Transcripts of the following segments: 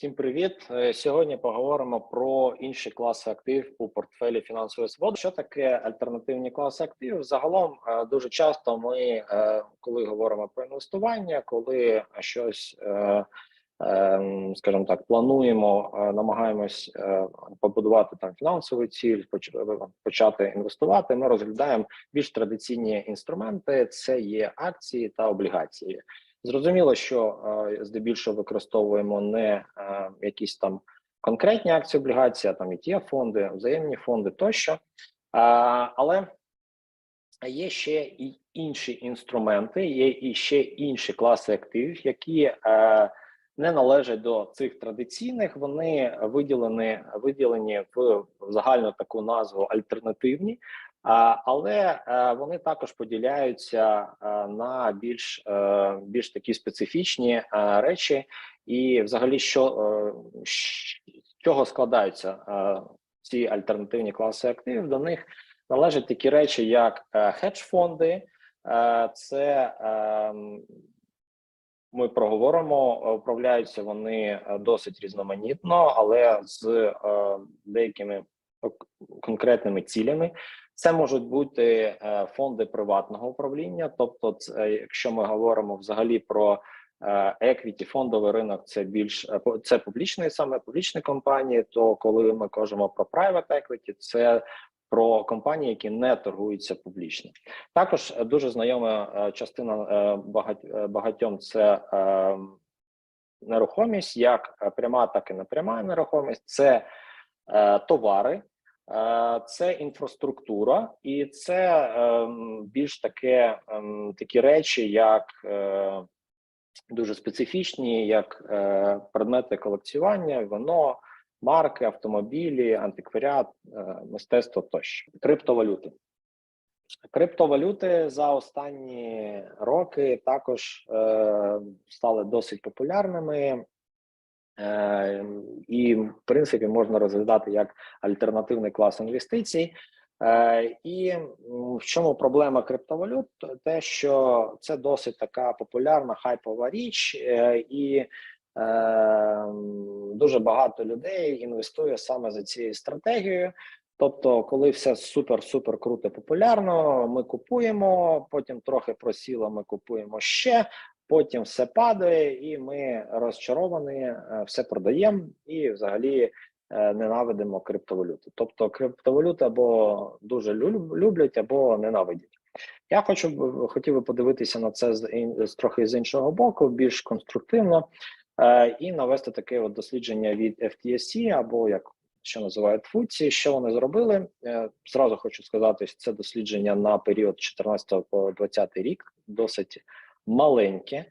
Всім привіт! Е, Сьогодні поговоримо про інші класи активів у портфелі фінансової свободи. Що таке альтернативні класи активів? Загалом е, дуже часто ми, е, коли говоримо про інвестування, коли щось, скажімо так, плануємо, намагаємось побудувати там фінансову ціль, поч- почати інвестувати. Ми розглядаємо більш традиційні інструменти: це є акції та облігації. Зрозуміло, що е, здебільшого використовуємо не е, якісь там конкретні акції облігації, а там ETF фонди, взаємні фонди тощо. Е, але є ще і інші інструменти, є і ще інші класи активів, які е, не належать до цих традиційних. Вони виділені, виділені в загальну таку назву альтернативні. Але е, вони також поділяються е, на більш е, більш такі специфічні речі, і взагалі, що з чого складаються ці альтернативні класи активів? До них належать такі речі, як хедж-фонди, це е, ми проговоримо, управляються вони е, досить різноманітно, але з е, деякими конкретними цілями. Це можуть бути е, фонди приватного управління. Тобто, це, якщо ми говоримо взагалі про еквіті, фондовий ринок, це більш е, це публічні саме публічні компанії. То коли ми кажемо про private equity, це про компанії, які не торгуються публічно. Також е, дуже знайома е, частина е, багатьом це е, нерухомість, як пряма, так і непряма нерухомість. Це товари, це інфраструктура, і це ем, більш таке ем, такі речі, як дуже специфічні, як предмети колекціювання, вино, марки, автомобілі, антикваріат, е, мистецтво тощо, криптовалюти. Криптовалюти за останні роки також е, стали досить популярними. Е, і, в принципі, можна розглядати як альтернативний клас інвестицій. Е, і в чому проблема криптовалют? Те, що це досить така популярна хайпова річ, і е, дуже багато людей інвестує саме за цією стратегією. Тобто, коли все супер-супер круто популярно, ми купуємо, потім трохи просіло, ми купуємо ще, потім все падає, і ми розчаровані, е, все продаємо і взагалі е, ненавидимо криптовалюту. Тобто криптовалюти або дуже люблять, або ненавидять. Я хочу хотів би подивитися на це з, з трохи з іншого боку, більш конструктивно, і навести таке от дослідження від FTSE, або як що називають ФУЦі. Що вони зробили? Е, Зразу хочу сказати, що це дослідження на період 14 по 20 рік, досить маленьке,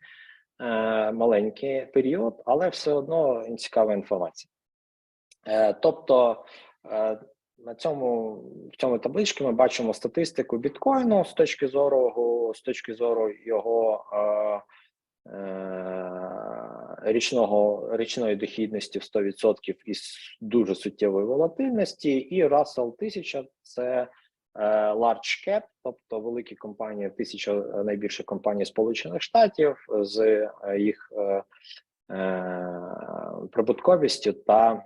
е, маленький період, але все одно цікава інформація. Е, Тобто е, на цьому в цьому табличці ми бачимо статистику біткоїну з точки зору з точки зору його е, е, річного річної дохідності в 100% із дуже суттєвої волатильності, і Russell 1000 – це е, large cap, тобто великі компанії, тисяча найбільших компаній Сполучених Штатів з е, їх е, прибутковістю та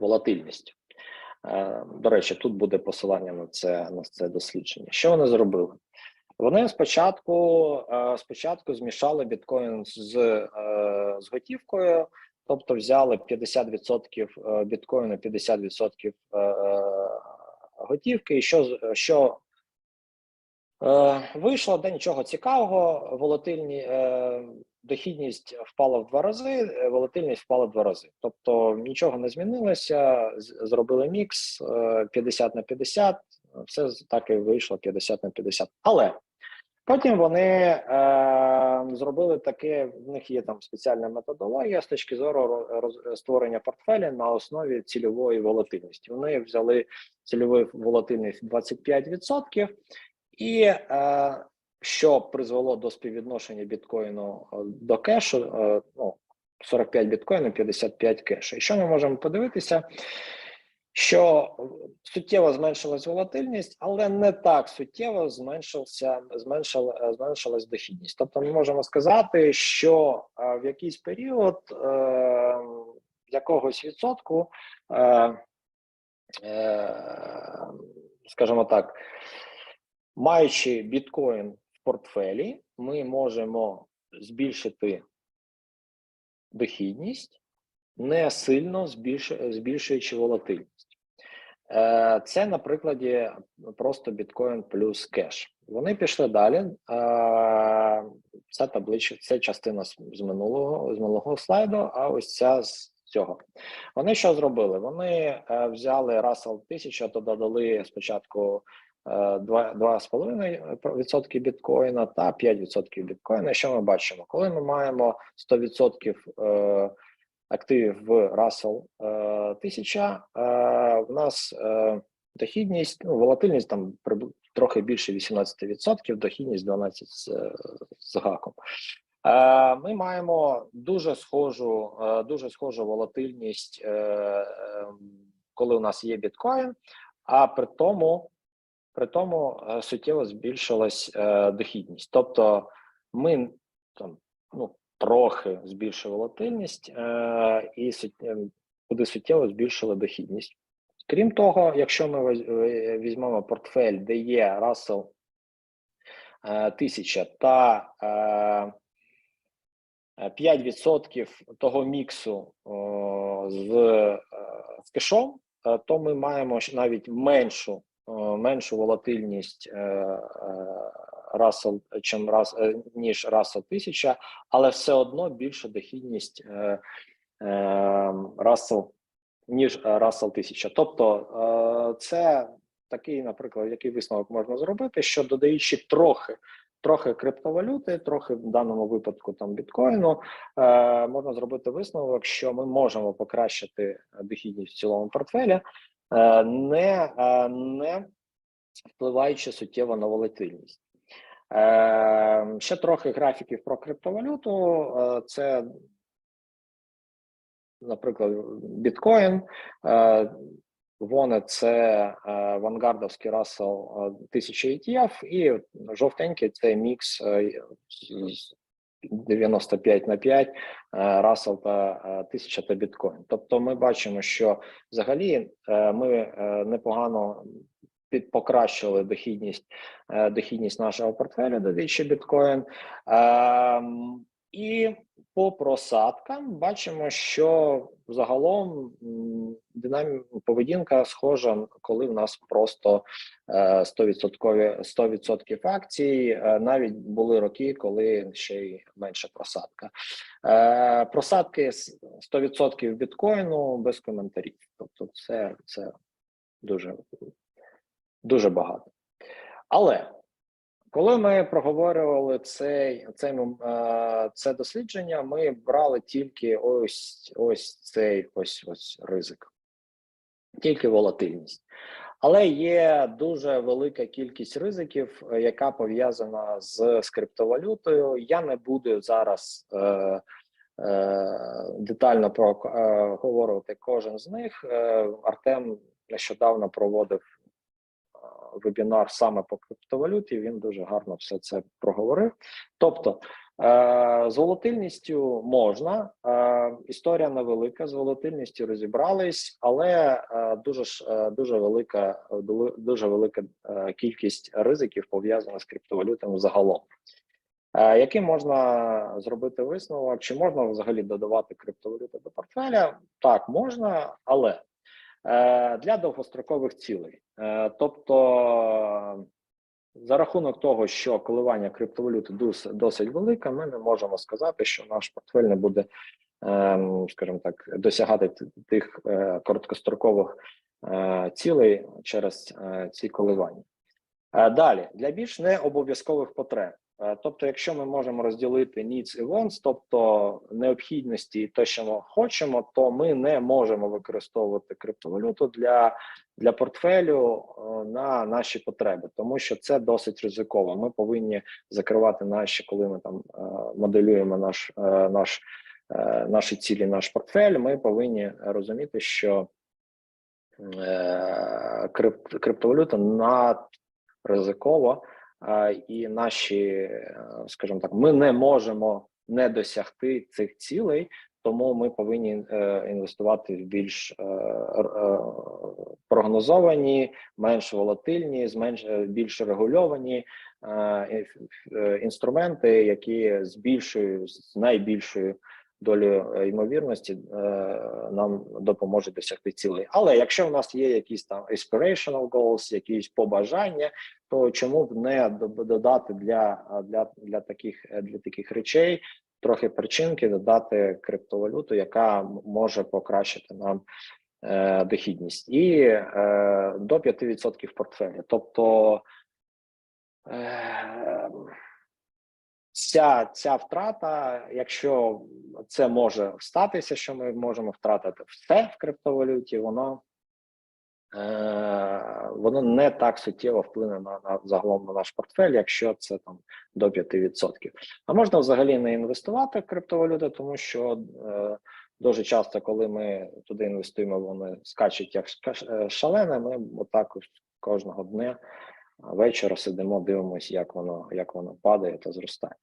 волатильністю. До речі, тут буде посилання на це на це дослідження. Що вони зробили? Вони спочатку е, спочатку змішали біткоін з, е, з готівкою, тобто взяли 50% е, біткоїну, 50% е, е, готівки. І що що е, вийшло? Да нічого цікавого. Волатильні е, дохідність впала в два рази, е, волатильність впала в два рази. Тобто нічого не змінилося. Зробили мікс е, 50 на 50, все так і вийшло 50 на 50. Але потім вони е, зробили таке. В них є там спеціальна методологія з точки зору ро- роз- створення портфеля на основі цільової волатильності. Вони взяли цільову волатильність 25%, і е, що призвело до співвідношення біткоїну е, до кешу, е, ну 45 біткоїнів, 55 кешу. І що ми можемо подивитися? Що суттєво зменшилась волатильність, але не так суттєво зменшився зменшила, зменшилась дохідність. Тобто, ми можемо сказати, що е, в якийсь період е, якогось відсотку, е, е, скажімо так, маючи біткоін в портфелі, ми можемо збільшити дохідність, не сильно збільшуючи волатильність. Е, Це на прикладі просто біткоін плюс кеш. Вони пішли далі. Е, Ця табличка, це частина з минулого з минулого слайду, а ось ця з цього. Вони що зробили? Вони е, взяли Russell 1000, то додали спочатку е, 2,5% біткоїна та 5% біткоїна. Що ми бачимо? Коли ми маємо 100% е, активів в Russell е, 1000, е, в нас е, дохідність, ну, волатильність там трохи більше 18%, дохідність 12 з, е, з гаком. Е, Ми маємо дуже схожу, е, дуже схожу волатильність, е, е, коли у нас є біткоін, а при тому, при тому суттєво збільшилась дохідність. Тобто ми там ну, трохи збільшили волатильність е, і е, куди суттєво збільшили дохідність. Крім того, якщо ми е, візьмемо портфель, де є Russell е, 1000 та е, е, 5% того міксу з, з кешом, то ми маємо навіть меншу, меншу волатильність Russell, чим раз, е, ніж Russell 1000, але все одно більша дохідність е, е, Russell, ніж е, Russell 1000. Тобто е, це такий, наприклад, який висновок можна зробити, що додаючи трохи трохи криптовалюти, трохи в даному випадку там біткоїну, е, можна зробити висновок, що ми можемо покращити дохідність в цілому портфелі, е, не, е, не впливаючи суттєво на волатильність. Е, ще трохи графіків про криптовалюту. Е, це, наприклад, біткоін. Е, вони це вангардовський Russell е, 1000 ETF, і жовтенький це мікс е, 95 на 5 е, Russell та е, 1000 та біткоін. Тобто ми бачимо, що взагалі ми непогано покращили дохідність, е, дохідність нашого портфелю, додаючи біткоін. Ем, І по просадкам бачимо, що загалом м, динамі... поведінка схожа, коли в нас просто е, 100%, 100% акцій. Е, Навіть були роки, коли ще й менша просадка. Просадки з 100% біткоїну без коментарів. Тобто, це, це дуже, дуже багато. Але коли ми проговорювали цей, цей е, це дослідження, ми брали тільки ось ось цей ось ось ризик, тільки волатильність. Але є дуже велика кількість ризиків, е, яка пов'язана з, з криптовалютою. Я не буду зараз е, е, детально проговорювати кожен з них. Е, Артем нещодавно проводив е, вебінар саме по криптовалюті. Він дуже гарно все це проговорив. Тобто е, з волатильністю можна. Е, історія невелика, з волатильністю розібрались, але е, дуже е, дуже велика, дуже велика е, кількість ризиків пов'язана з криптовалютами загалом. Е, Який можна зробити висновок? Чи можна взагалі додавати криптовалюту до портфеля? Так, можна, але для довгострокових цілей. Е, Тобто, за рахунок того, що коливання криптовалюти досить велике, ми не можемо сказати, що наш портфель не буде, ем, скажімо так, досягати тих е, короткострокових е, цілей через е, ці коливання. Е, Далі для більш необов'язкових потреб. Е, Тобто, якщо ми можемо розділити needs і wants, тобто необхідності і те, що ми хочемо, то ми не можемо використовувати криптовалюту для, для портфелю е, на наші потреби, тому що це досить ризиково. Ми повинні закривати наші, коли ми там е, моделюємо наш, наш, наші цілі, наш портфель. Ми повинні розуміти, що крип- криптовалюта надризикова, е, і наші, е, скажімо так, ми не можемо не досягти цих цілей, тому ми повинні е, інвестувати в більш е, прогнозовані, менш волатильні, зменш е, більш регульовані інструменти, які з більшою з найбільшою долею е, ймовірності е, нам допоможуть досягти цілей. Але якщо в нас є якісь там aspirational goals, якісь побажання, то чому б не додати для, для, для таких е, для таких речей трохи причинки, додати криптовалюту, яка може покращити нам дохідність, і е, до 5% в. Тобто е, ця, ця втрата, якщо це може статися, що ми можемо втратити все в криптовалюті, воно е, воно не так суттєво вплине на, на загалом на наш портфель, якщо це там до 5%. А можна взагалі не інвестувати в криптовалюту, тому що е, дуже часто, коли ми туди інвестуємо, вони скачуть як е, шалене. Ми отак кожного дня вечора сидимо, дивимося, як воно як воно падає та зростає.